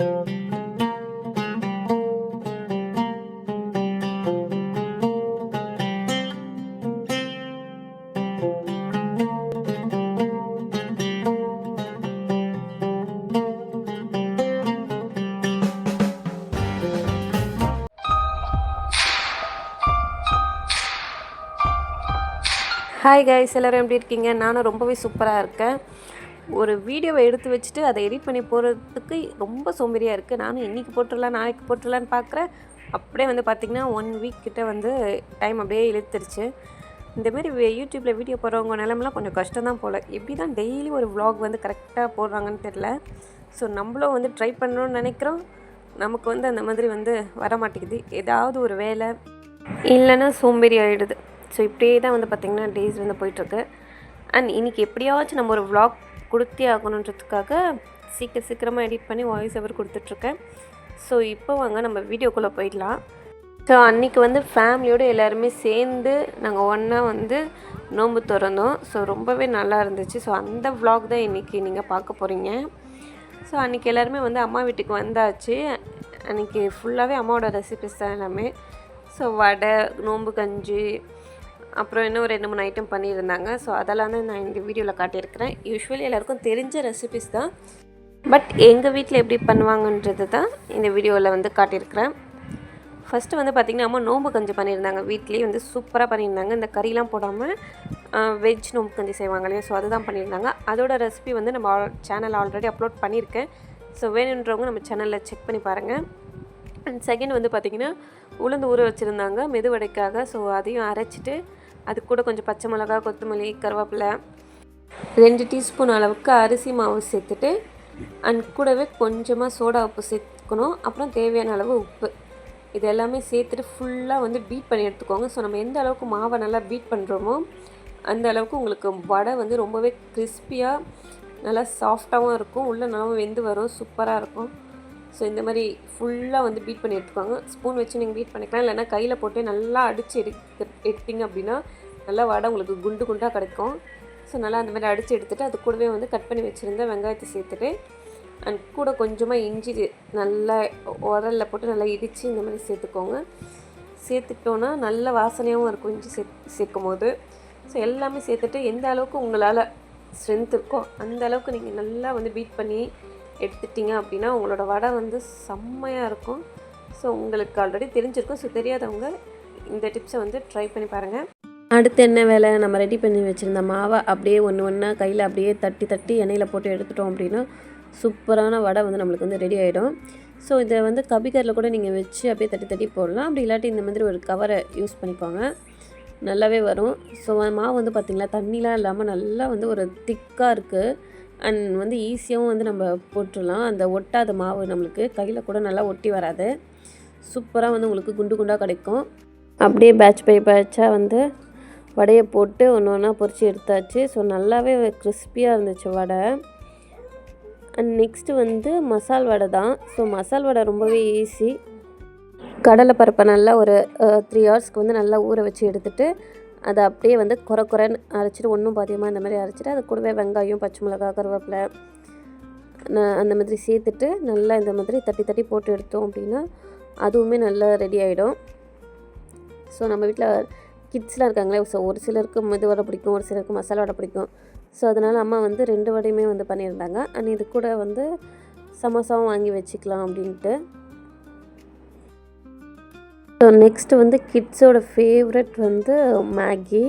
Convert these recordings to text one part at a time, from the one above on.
Hi guys எல்லோரும் எப்படி இருக்கீங்க? நானும் ரொம்பவே சூப்பராக இருக்கேன். ஒரு வீடியோவை எடுத்து வச்சுட்டு அதை எடிட் பண்ணி போகிறதுக்கு ரொம்ப சோம்பேறியாக இருக்குது நானும் இன்றைக்கி போட்டுடலாம் நாளைக்கு போட்டுடலான்னு பார்க்குறேன் அப்படியே வந்து பார்த்திங்கன்னா ஒன் வீக் கிட்டே வந்து டைம் அப்படியே இழுத்துருச்சு. இந்தமாரி யூடியூப்பில் வீடியோ போடுறவங்க நிலமெல்லாம் கொஞ்சம் கஷ்டம் தான் போல். எப்படி தான் டெய்லி ஒரு வ்ளாக் வந்து கரெக்டாக போடுறாங்கன்னு தெரில ஸோ நம்மளும் வந்து ட்ரை பண்ணணும்னு நினைக்கிறோம். நமக்கு வந்து அந்த மாதிரி வந்து வர மாட்டேங்குது ஏதாவது ஒரு வேலை இல்லைன்னா சோம்பேறி ஆகிடுது ஸோ இப்படியே தான் வந்து பார்த்திங்கன்னா டேஸ் வந்து போயிட்டுருக்கு அண்ட் இன்றைக்கி எப்படியாச்சும் நம்ம ஒரு வ்ளாக் கொடுத்தே ஆகணுன்றதுக்காக சீக்கிரம் சீக்கிரமாக எடிட் பண்ணி வாய்ஸ் ஓவர் கொடுத்துட்ருக்கேன். ஸோ இப்போ வாங்க நம்ம வீடியோக்குள்ளே போயிடலாம். ஸோ அன்றைக்கி வந்து ஃபேமிலியோடு எல்லாருமே சேர்ந்து நாங்கள் ஒன்றா வந்து நோன்பு திறந்தோம். ஸோ ரொம்பவே நல்லா இருந்துச்சு. ஸோ அந்த வ்ளாக் தான் இன்றைக்கி நீங்கள் பார்க்க போகிறீங்க ஸோ அன்றைக்கி எல்லாருமே வந்து அம்மா வீட்டுக்கு வந்தாச்சு. அன்றைக்கி ஃபுல்லாகவே அம்மாவோட ரெசிபிஸ் தான் எல்லாமே. ஸோ வடை நோம்பு கஞ்சி அப்புறம் இன்னும் ஒரு ரெண்டு மூணு ஐட்டம் பண்ணியிருந்தாங்க. ஸோ அதெல்லாம் தான் நான் இந்த வீடியோவில் காட்டியிருக்கிறேன். யூஸ்வலி எல்லாருக்கும் தெரிஞ்ச ரெசிபிஸ் தான். பட் எங்கள் வீட்டில் எப்படி பண்ணுவாங்கன்றது தான் இந்த வீடியோவில் வந்து காட்டியிருக்கிறேன். ஃபஸ்ட்டு வந்து பார்த்திங்கன்னா அம்மா நோம்பு கஞ்சி பண்ணியிருந்தாங்க. வீட்லேயே வந்து சூப்பராக பண்ணியிருந்தாங்க. இந்த கறிலாம் போடாமல் வெஜ் நோம்பு கஞ்சி செய்வாங்க இல்லையா? ஸோ அதுதான் பண்ணியிருந்தாங்க. அதோட ரெசிபி வந்து நம்ம சேனல் ஆல்ரெடி அப்லோட் பண்ணியிருக்கேன். ஸோ வேணுன்றவங்க நம்ம சேனலில் செக் பண்ணி பாருங்கள் அண்ட் செகண்ட் வந்து பார்த்திங்கன்னா உளுந்து ஊற வச்சுருந்தாங்க. மெதுவடைக்காக. ஸோ அதையும் அரைச்சிட்டு அது கூட கொஞ்சம் பச்சை மிளகா கொத்தமல்லி கருவேப்பிலை. ரெண்டு டீஸ்பூன் அளவுக்கு அரிசி மாவு சேர்த்துட்டு அண்ட் கூடவே கொஞ்சமாக சோடா உப்பு சேர்த்துக்கணும் அப்புறம் தேவையான அளவு உப்பு. இது எல்லாமே சேர்த்துட்டு ஃபுல்லாக வந்து பீட் பண்ணி எடுத்துக்கோங்க. ஸோ நம்ம எந்த அளவுக்கு மாவை நல்லா பீட் பண்ணுறோமோ அந்த அளவுக்கு உங்களுக்கு வடை வந்து ரொம்பவே கிறிஸ்பியாக நல்லா சாஃப்டாகவும் இருக்கும். உள்ளே நல்லா வெந்து வரும். சூப்பராக இருக்கும். ஸோ இந்த மாதிரி ஃபுல்லாக வந்து பீட் பண்ணி எடுத்துக்கோங்க ஸ்பூன் வச்சு நீங்கள் பீட் பண்ணிக்கலாம். இல்லைன்னா கையில் போட்டு நல்லா அடித்து எடுத்து எடுத்தீங்க அப்படின்னா நல்லா வடை உங்களுக்கு குண்டு குண்டாக கிடைக்கும். ஸோ நல்லா அந்த மாதிரி அடித்து எடுத்துகிட்டு அது கூடவே வந்து கட் பண்ணி வச்சுருந்த வெங்காயத்தை சேர்த்துட்டு அண்ட் கூட கொஞ்சமாக இஞ்சி நல்லா உரலில் போட்டு நல்லா இடித்து இந்த மாதிரி சேர்த்துக்கோங்க. சேர்த்துட்டோன்னா நல்ல வாசனையாகவும் இருக்கும் இஞ்சி சே சேர்க்கும் போது ஸோ எல்லாமே சேர்த்துட்டு எந்த அளவுக்கு உங்களால் ஸ்ட்ரென்த் இருக்கோ அந்த அளவுக்கு நீங்கள் நல்லா வந்து பீட் பண்ணி எடுத்துட்டிங்க அப்படின்னா உங்களோட வடை வந்து செம்மையாக இருக்கும். ஸோ உங்களுக்கு ஆல்ரெடி தெரிஞ்சிருக்கும். ஸோ தெரியாதவங்க இந்த டிப்ஸை வந்து ட்ரை பண்ணி பாருங்கள் அடுத்து என்ன வேலை? நம்ம ரெடி பண்ணி வச்சுருந்த மாவை அப்படியே ஒன்று ஒன்றா கையில் அப்படியே தட்டி தட்டி எண்ணெயில் போட்டு எடுத்துட்டோம் அப்படின்னா சூப்பரான வடை வந்து நம்மளுக்கு வந்து ரெடி ஆகிடும் ஸோ இதை வந்து கபிகரில் கூட நீங்கள் வச்சு அப்படியே தட்டி தட்டி போடலாம். அப்படி இல்லாட்டி இந்த மாதிரி ஒரு கவரை யூஸ் பண்ணிக்கோங்க. நல்லாவே வரும். ஸோ மாவு வந்து பார்த்திங்களா தண்ணிலாம் இல்லாமல் நல்லா வந்து ஒரு திக்காக இருக்குது அண்ட் வந்து ஈஸியாகவும் வந்து நம்ம போட்டுடலாம். அந்த ஒட்டாத மாவு நம்மளுக்கு கையில் கூட நல்லா ஒட்டி வராது. சூப்பராக வந்து உங்களுக்கு குண்டு குண்டாக கிடைக்கும். அப்படியே பேட்ச் பை பேட்சாக வந்து வடையை போட்டு ஒன்று ஒன்றா பொரிச்சு எடுத்தாச்சு. ஸோ நல்லாவே கிறிஸ்பியாக இருந்துச்சு வடை. அண்ட் நெக்ஸ்ட்டு வந்து மசால் வடை தான். ஸோ மசால் வடை ரொம்பவே ஈஸி கடலை பருப்பை நல்லா ஒரு த்ரீ ஹவர்ஸ்க்கு வந்து நல்லா ஊற வச்சு எடுத்துகிட்டு அதை அப்படியே வந்து குறை குறைன்னு அரைச்சிட்டு ஒன்றும் பாதியமாக இந்த மாதிரி அரைச்சிட்டு அது கூடவே வெங்காயம் பச்சை மிளகா கருவேப்பிலை அந்த மாதிரி சேர்த்துட்டு நல்லா இந்த மாதிரி தட்டி தட்டி போட்டு எடுத்தோம் அப்படின்னா அதுவுமே நல்லா ரெடி ஆகிடும் ஸோ நம்ம வீட்டில் கிட்ஸ்லாம் இருக்காங்களே ஸோ ஒரு சிலருக்கு மெது வடை பிடிக்கும் ஒரு சிலருக்கு மசாலா வடை பிடிக்கும். ஸோ அதனால் அம்மா வந்து ரெண்டு வடையுமே வந்து பண்ணியிருந்தாங்க. அண்ட் இது கூட வந்து சமோசாவும் வாங்கி வச்சுக்கலாம் அப்படின்ட்டு. நெக்ஸ்ட் வந்து கிட்ஸோட ஃபேவரட் வந்து மேகி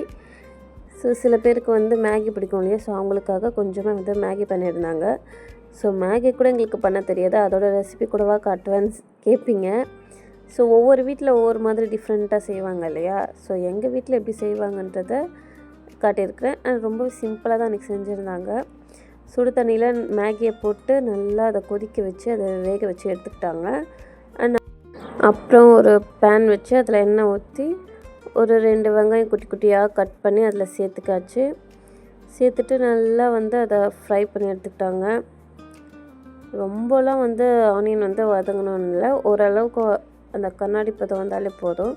ஸோ சில பேருக்கு வந்து மேகி பிடிக்கும் இல்லையா? ஸோ அவங்களுக்காக கொஞ்சமாக வந்து மேகி பண்ணியிருந்தாங்க. ஸோ மேகி கூட எங்களுக்கு பண்ண தெரியாது. அதோட ரெசிபி கூடவா காட்டுவேன்னு கேட்பீங்க ஸோ ஒவ்வொரு வீட்டில் ஒவ்வொரு மாதிரி டிஃப்ரெண்ட்டாக செய்வாங்க இல்லையா? ஸோ எங்கள் வீட்டில் எப்படி செய்வாங்கன்றத காட்டியிருக்கிறேன். அண்ட் ரொம்ப சிம்பிளாக தான் அன்றைக்கி செஞ்சுருந்தாங்க. சுடு தண்ணியில் மேகியை போட்டு நல்லா அதை கொதிக்க வச்சு அதை வேக வச்சு எடுத்துக்கிட்டாங்க. அப்புறம் ஒரு பேன் வச்சு அதில் எண்ணெய் ஊற்றி ஒரு ரெண்டு வெங்காயம் குட்டி குட்டியாக கட் பண்ணி அதில் சேர்த்துக்காச்சு. சேர்த்துட்டு நல்லா வந்து அதை ஃப்ரை பண்ணி எடுத்துக்கிட்டாங்க. ரொம்பலாம் வந்து ஆனியன் வந்து வதங்கணும்னு இல்லை. ஓரளவுக்கு அந்த கண்ணாடி பதம் வந்தாலே போதும்.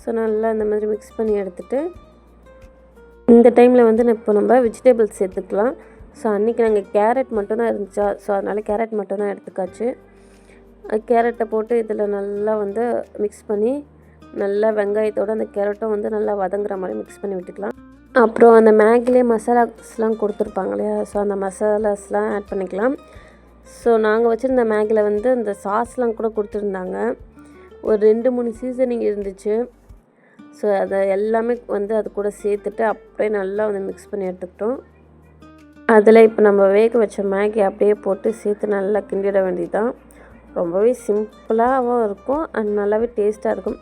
ஸோ நல்லா இந்த மாதிரி மிக்ஸ் பண்ணி எடுத்துகிட்டு இந்த டைமில் வந்து இப்போ நம்ம வெஜிடபிள்ஸ் சேர்த்துக்கலாம். ஸோ அன்றைக்கி நாங்கள் கேரட் மட்டும்தான் இருந்துச்சா? ஸோ அதனால் கேரட் மட்டும்தான் எடுத்துக்காச்சு. கேரட்டை போட்டு இதில் நல்லா வந்து மிக்ஸ் பண்ணி நல்லா வெங்காயத்தோடு அந்த கேரட்டும் வந்து நல்லா வதங்குற மாதிரி மிக்ஸ் பண்ணி விட்டுக்கலாம். அப்புறம் அந்த மேகிலே மசாலாஸ்லாம் கொடுத்துருப்பாங்க இல்லையா? ஸோ அந்த மசாலாஸ்லாம் ஆட் பண்ணிக்கலாம். ஸோ நாங்கள் வச்சுருந்த மேகியில் வந்து அந்த சாஸ்லாம் கூட கொடுத்துருந்தாங்க. ஒரு ரெண்டு மூணு சீசனிங் இருந்துச்சு. ஸோ அதை எல்லாமே வந்து அது கூட சேர்த்துட்டு அப்படியே நல்லா வந்து மிக்ஸ் பண்ணி எடுத்துக்கிட்டோம். அதில் இப்போ நம்ம வேக வச்ச மேகி அப்படியே போட்டு சேர்த்து நல்லா கிண்டிட வேண்டியதுதான். ரொம்பவே சிம்பிளாகவும் இருக்கும் அண்ட் நல்லாவே டேஸ்ட்டாக இருக்கும்.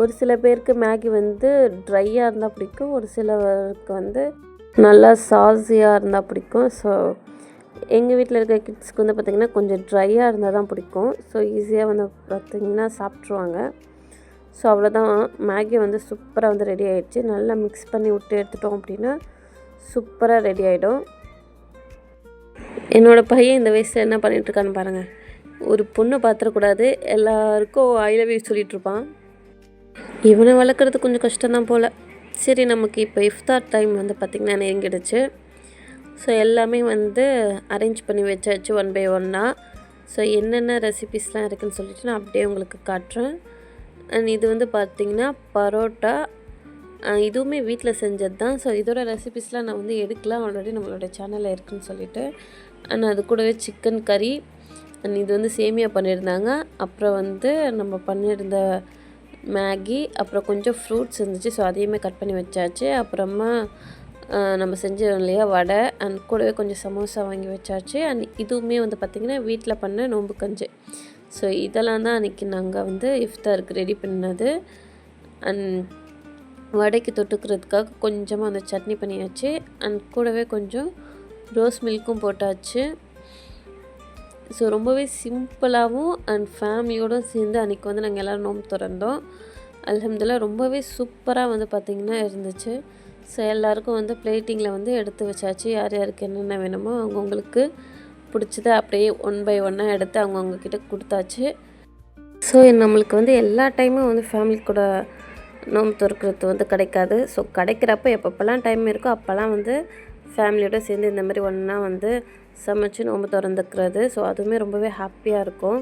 ஒரு சில பேருக்கு மேகி வந்து ட்ரையாக இருந்தால் பிடிக்கும் ஒரு சிலருக்கு வந்து நல்லா சாஸியாக இருந்தால் பிடிக்கும். ஸோ எங்கள் வீட்டில் இருக்க கிட்ஸ்க்கு வந்து பார்த்திங்கன்னா கொஞ்சம் ட்ரையாக இருந்தால் தான் பிடிக்கும். ஸோ ஈஸியாக வந்து பார்த்திங்கன்னா சாப்பிட்ருவாங்க ஸோ அவ்வளோதான் மேகி வந்து சூப்பராக வந்து ரெடி ஆகிடுச்சு நல்லா மிக்ஸ் பண்ணி விட்டு எடுத்துட்டோம் அப்படின்னா சூப்பராக ரெடி ஆகிடும் என்னோடய பையன் இந்த வயசில் என்ன பண்ணிகிட்ருக்கான்னு பாருங்கள் ஒரு பொண்ணை பார்த்துடக்கூடாது. எல்லாருக்கும் ஐ லவ் யூ சொல்லிகிட்ருப்பான் இவனை வளர்க்குறது கொஞ்சம் கஷ்டம்தான் போல். சரி நமக்கு இப்போ இஃப்தார் டைம் வந்து பார்த்திங்கன்னா நெருங்கிடுச்சு. ஸோ எல்லாமே வந்து அரேஞ்ச் பண்ணி வச்சாச்சு ஒன் பை ஒன்னாக ஸோ என்னென்ன ரெசிபிஸ்லாம் இருக்குதுன்னு சொல்லிட்டு நான் அப்படியே உங்களுக்கு காட்டுறேன். அண்ட் இது வந்து பார்த்திங்கன்னா பரோட்டா. இதுவுமே வீட்டில் செஞ்சது தான் ஸோ இதோட ரெசிபிஸ்லாம் நான் வந்து எடுக்கலாம். ஆல்ரெடி நம்மளோட சேனலில் இருக்குதுன்னு சொல்லிட்டு. அண்ட் அது கூடவே சிக்கன் கறி இது வந்து சேமியா பண்ணியிருந்தாங்க. அப்புறம் வந்து நம்ம பண்ணியிருந்த மேகி அப்புறம் கொஞ்சம் ஃப்ரூட்ஸ் இருந்துச்சு. ஸோ அதையுமே கட் பண்ணி வச்சாச்சு. அப்புறமா நம்ம செஞ்சோம் இல்லையா வடை. அண்ட் கூடவே கொஞ்சம் சமோசா வாங்கி வச்சாச்சு. அண்ட் இதுவுமே வந்து பார்த்திங்கன்னா வீட்டில் பண்ண நோம்பு கஞ்சி. ஸோ இதெல்லாம் தான் அன்றைக்கி நாங்கள் வந்து இஃப்தாருக்கு ரெடி பண்ணது. அண்ட் வடைக்கு தொட்டுக்கிறதுக்காக கொஞ்சமாக அந்த சட்னி பண்ணியாச்சு. அண்ட் கூடவே கொஞ்சம் ரோஸ் மில்க்கும் போட்டாச்சு. ஸோ ரொம்பவே சிம்பிளாகவும் அண்ட் ஃபேமிலியோடும் சேர்ந்து அன்றைக்கி வந்து நாங்கள் எல்லோரும் நோம்பு திறந்தோம். அலமதுல்லா ரொம்பவே சூப்பராக வந்து பார்த்திங்கன்னா இருந்துச்சு. ஸோ எல்லாருக்கும் வந்து பிளேட்டிங்கில் வந்து எடுத்து வச்சாச்சு. யார் யாருக்கு என்னென்ன வேணுமோ அவங்கவுங்களுக்கு பிடிச்சத அப்படியே ஒன் பை ஒன்னாக எடுத்து அவங்கவுங்கக்கிட்ட கொடுத்தாச்சு. ஸோ நம்மளுக்கு வந்து எல்லா டைமும் வந்து ஃபேமிலி கூட நோம்பு துறக்கிறது வந்து கிடைக்காது. ஸோ கிடைக்கிறப்ப எப்பப்போல்லாம் டைம் இருக்கோ அப்போல்லாம் வந்து ஃபேமிலியோடு சேர்ந்து இந்த மாதிரி ஒன்றா வந்து சமைச்சு நோம்பு திறந்துக்கிறது. ஸோ அதுவுமே ரொம்பவே ஹாப்பியாக இருக்கும்.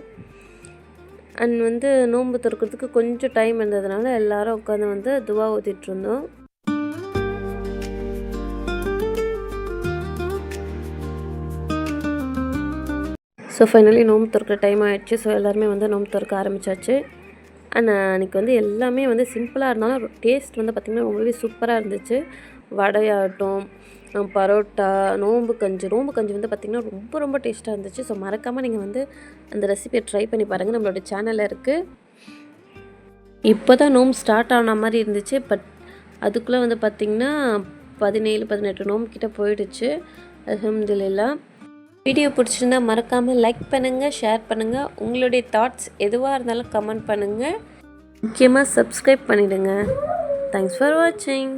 அண்ட் வந்து நோன்பு திறக்கிறதுக்கு கொஞ்சம் டைம் இருந்ததுனால எல்லோரும் உட்காந்து வந்து துவா ஊற்றிட்டுருந்தோம் ஸோ ஃபைனலி நோம்பு திறக்கிற டைம் ஆகிடுச்சு ஸோ எல்லாருமே வந்து நோம்பு திறக்க ஆரம்பித்தாச்சு அண்ட் அன்றைக்கி வந்து எல்லாமே வந்து சிம்பிளாக இருந்தாலும் டேஸ்ட் வந்து பார்த்திங்கன்னா ரொம்பவே சூப்பராக இருந்துச்சு. வடையாகட்டும் பரோட்டா நோம்பு கஞ்சி. நோம்பு கஞ்சி வந்து பார்த்திங்கன்னா ரொம்ப ரொம்ப டேஸ்ட்டாக இருந்துச்சு. ஸோ மறக்காமல் நீங்கள் வந்து அந்த ரெசிபியை ட்ரை பண்ணி பாருங்கள் நம்மளோட சேனலில் இருக்குது இப்போ தான் நோம்பு ஸ்டார்ட் ஆன மாதிரி இருந்துச்சு. பட் அதுக்குள்ளே வந்து பார்த்திங்கன்னா பதினேழு பதினெட்டு நோம்பு கிட்டே போயிடுச்சு. அலமதுல்லா வீடியோ பிடிச்சிருந்தா மறக்காமல் லைக் பண்ணுங்கள் ஷேர் பண்ணுங்கள் உங்களுடைய தாட்ஸ் எதுவாக இருந்தாலும் கமெண்ட் பண்ணுங்கள் முக்கியமாக சப்ஸ்கிரைப் பண்ணிவிடுங்க தேங்க்ஸ் ஃபார் வாட்சிங்